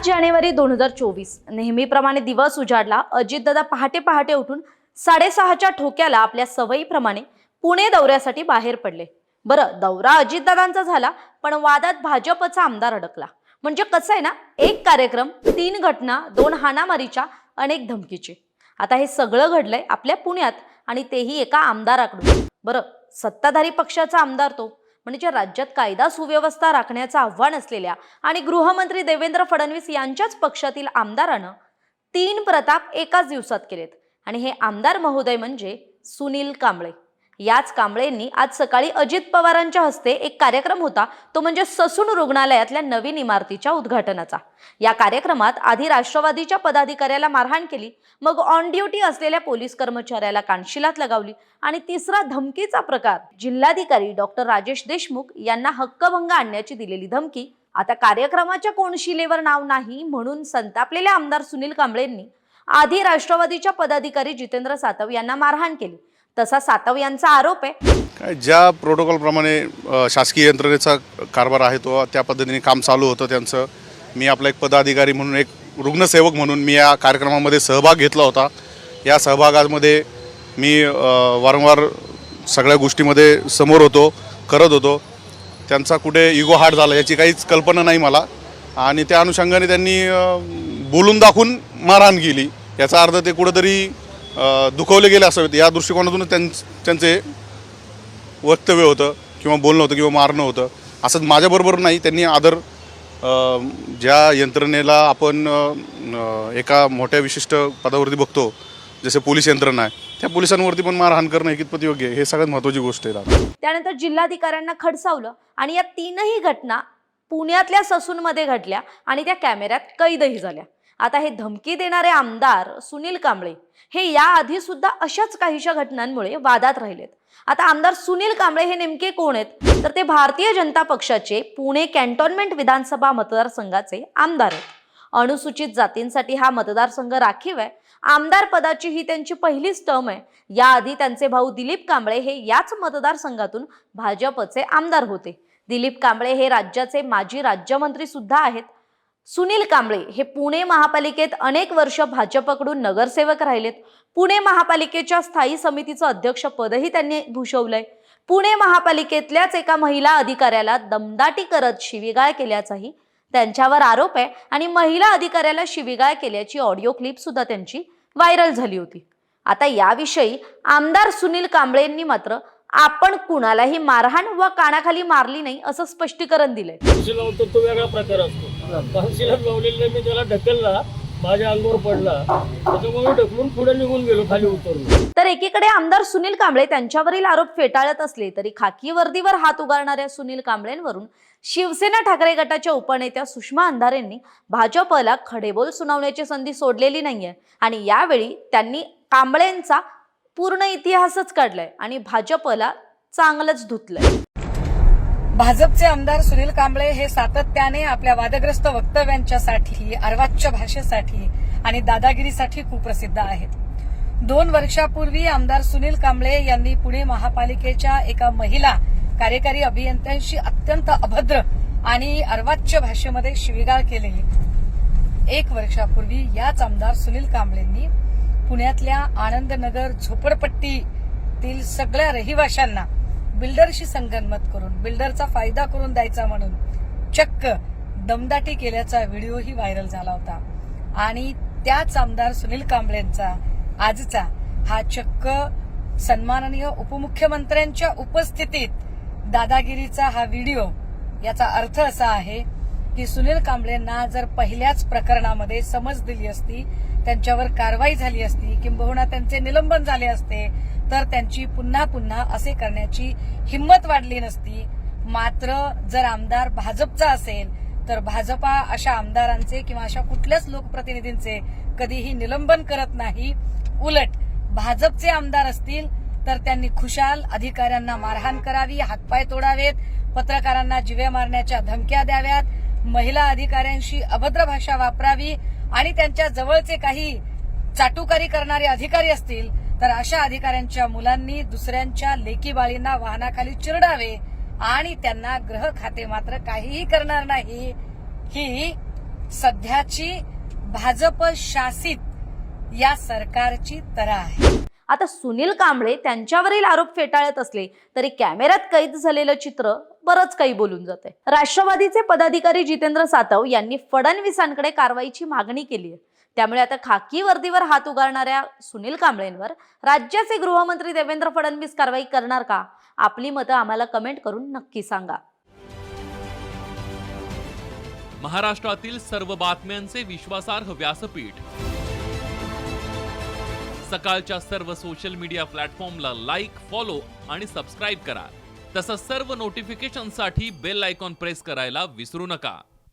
पाच जानेवारी दोन हजार चोवीस. नेहमीप्रमाणे दिवस उजाडला. अजितदादा पहाटे पहाटे उठून साडेसहाच्या ठोक्याला आपल्या सवयीप्रमाणे पुणे दौऱ्यासाठी बाहेर पडले. बरं दौरा अजितदादांचा झाला पण वादात भाजपचा आमदार अडकला. म्हणजे कसं आहे ना एक कार्यक्रम तीन घटना दोन हाणामारीच्या अनेक धमकीचे. आता हे सगळं घडलंय आपल्या पुण्यात आणि तेही एका आमदाराकडून. बरं सत्ताधारी पक्षाचा आमदार तो. म्हणजे राज्यात कायदा सुव्यवस्था राखण्याचं आव्हान असलेल्या आणि गृहमंत्री देवेंद्र फडणवीस यांच्याच पक्षातील आमदारानं तीन प्रताप एकाच दिवसात केलेत. आणि हे आमदार महोदय म्हणजे सुनील कांबळे. याच कांबळेंनी आज सकाळी अजित पवारांच्या हस्ते एक कार्यक्रम होता. तो म्हणजे ससून रुग्णालयातल्या नवीन इमारतीच्या उद्घाटनाचा. या कार्यक्रमात आधी राष्ट्रवादीच्या पदाधिकाऱ्याला मारहाण केली. मग ऑन ड्युटी असलेल्या पोलीस कर्मचाऱ्याला कानशिलात लगावली. आणि तिसरा धमकीचा प्रकार जिल्हाधिकारी डॉक्टर राजेश देशमुख यांना हक्कभंग आणण्याची दिलेली धमकी. आता कार्यक्रमाच्या कोणशिलेवर नाव नाही म्हणून संतापलेल्या आमदार सुनील कांबळेंनी आधी राष्ट्रवादीच्या पदाधिकारी जितेंद्र सातव यांना मारहाण केली. तसा सातव यांचा आरोप आहे. ज्या प्रोटोकॉलप्रमाणे शासकीय यंत्रणेचा कारभार आहे तो त्या पद्धतीने काम चालू होतं त्यांचं. मी आपला एक पदाधिकारी म्हणून एक रुग्णसेवक म्हणून मी या कार्यक्रमामध्ये सहभाग घेतला होता. या सहभागामध्ये मी वारंवार सगळ्या गोष्टीमध्ये समोर होतो करत होतो. त्यांचा कुठे इगो हार्ट झाला याची काहीच कल्पना नाही मला. आणि त्या अनुषंगाने त्यांनी बोलून दाखवून मारहाण केली. याचा अर्थ ते कुठंतरी दुखवले गेले असावेत. या दृष्टिकोनातून त्यां त्यांचे वक्तव्य होतं किंवा बोलणं होतं किंवा मारणं होतं. असं माझ्याबरोबर नाही त्यांनी आदर ज्या यंत्रणेला आपण एका मोठ्या विशिष्ट पदावरती बघतो जसे पोलीस यंत्रणा आहे त्या पोलिसांवरती पण मारहाण करणं कितपत योग्य हे सगळ्यात महत्त्वाची गोष्ट आहे त्यानंतर जिल्हाधिकाऱ्यांना खडसावलं आणि या तीनही घटना पुण्यातल्या ससूनमध्ये घडल्या आणि त्या कॅमेऱ्यात कैदही झाल्या. आता हे धमकी देणारे आमदार सुनील कांबळे हे याआधी सुद्धा अशाच काहीशा घटनांमुळे वादात राहिलेत. आता आमदार सुनील कांबळे हे नेमके कोण आहेत? तर ते भारतीय जनता पक्षाचे पुणे कॅन्टोन्मेंट विधानसभा मतदारसंघाचे आमदार आहेत. अनुसूचित जातींसाठी हा मतदारसंघ राखीव आहे. आमदार पदाची ही त्यांची पहिलीच टर्म आहे. याआधी त्यांचे भाऊ दिलीप कांबळे हे याच मतदारसंघातून भाजपचे आमदार होते. दिलीप कांबळे हे राज्याचे माजी राज्यमंत्री सुद्धा आहेत. सुनील कांबळे हे पुणे महापालिकेत अनेक वर्ष भाजपकडून नगरसेवक राहिलेत. पुणे महापालिकेच्या स्थायी समितीचं अध्यक्षपदही त्यांनी भूषवलंय. पुणे महापालिकेतल्याच एका महिला अधिकाऱ्याला दमदाटी करत शिवीगाळ केल्याचाही त्यांच्यावर आरोप आहे आणि महिला अधिकाऱ्याला शिवीगाळ केल्याची ऑडिओ क्लिप सुद्धा त्यांची व्हायरल झाली होती. आता याविषयी आमदार सुनील कांबळेंनी मात्र आपण कुणालाही मारहाण व कानाखाली मारली नाही असं स्पष्टीकरण दिलंय. तो वेगळा प्रकार असतो. काउन्सिलर लावलेला मी त्याला ढकलला माझ्या अंगावर पडला. त्याच्यामुळे मी ढकलून पुढे निघून गेलो खाली उतरून. तर एकीकडे आमदार सुनील कांबळे त्यांच्यावरील आरोप फेटाळत असले तरी खाकी वर्दीवर हात उगारणाऱ्या सुनील कांबळेंवरून शिवसेना ठाकरे गटाच्या उपनेत्या सुषमा अंधारेंनी भाजपला खडेबोल सुनावण्याची संधी सोडलेली नाहीये. आणि यावेळी त्यांनी कांबळेंचा पूर्ण इतिहासच काढलाय आणि भाजपला चांगलंच धुतलंय. भाजपचे आमदार सुनील कांबळे हे सातत्याने आपल्या वादग्रस्त वक्तव्यांच्यासाठी अर्वाच्य भाषेसाठी आणि दादागिरीसाठी कुप्रसिद्ध आहेत. दोन वर्षापूर्वी आमदार सुनील कांबळे यांनी पुणे महापालिकेच्या एका महिला कार्यकारी अभियंत्यांशी अत्यंत अभद्र आणि अर्वाच्य भाषेमध्ये शिवीगाळ केलेली. एक वर्षापूर्वी याच आमदार सुनील कांबळेंनी पुण्यातल्या आनंदनगर झोपडपट्टीतील सगळ्या रहिवाशांना बिल्डरशी संगनमत करून बिल्डरचा फायदा करून द्यायचा म्हणून चक्क दमदाटी केल्याचा व्हिडिओही व्हायरल झाला होता. आणि त्याच आमदार सुनील कांबळेंचा आजचा हा चक्क सन्माननीय उपमुख्यमंत्र्यांच्या उपस्थितीत दादागिरीचा हा व्हिडिओ याचा अर्थ असा आहे की सुनील कांबळेंना जर पहिल्याच प्रकरणामध्ये समज दिली असती त्यांच्यावर कारवाई झाली असती किंबहुना त्यांचे निलंबन झाले असते तर त्यांची पुन्हा पुन्हा असे करण्याची हिंमत वाढली नसती. मात्र जर आमदार भाजपचा असेल तर भाजपा अशा आमदारांचे किंवा अशा कुठल्याच लोकप्रतिनिधींचे कधीही निलंबन करत नाही. उलट भाजपचे आमदार असतील तर त्यांनी खुशाल अधिकाऱ्यांना मारहाण करावी हातपाय तोडावेत पत्रकारांना जिवे मारण्याच्या धमक्या द्याव्यात महिला अधिकाऱ्यांशी अभद्र भाषा वापरावी आणि त्यांच्या जवळचे काही चाटुकारी करणारे अधिकारी असतील तर अशा अधिकाऱ्यांच्या मुलांनी दुसऱ्यांच्या लेकी बाळींना वाहनाखाली चिरडावे आणि त्यांना ग्रह खाते मात्र काहीही करणार नाही. ही सध्याची भाजप शासित या सरकारची तरा आहे. आता सुनील कांबळे त्यांच्यावरील आरोप फेटाळत असले तरी कॅमेऱ्यात कैद झालेलं चित्र बरंच काही बोलून जाते राष्ट्रवादीचे पदाधिकारी जितेंद्र सातव यांनी फडणवीसांकडे कारवाईची मागणी केली आहे. त्यामुळे आता खाकी वर्दीवर हात उगारणाऱ्या सुनील कांबळेंवर राज्याचे गृहमंत्री देवेंद्र फडणवीस कारवाई करणार का? आपली मतं आम्हाला कमेंट करून नक्की सांगा. महाराष्ट्रातील सर्व बातम्यांचे विश्वासार्ह व्यासपीठ. सकाळच्या सर्व सोशल मीडिया प्लॅटफॉर्मला लाईक फॉलो आणि सबस्क्राईब करा. तसंच सर्व नोटिफिकेशनसाठी बेल आयकॉन प्रेस करायला विसरू नका.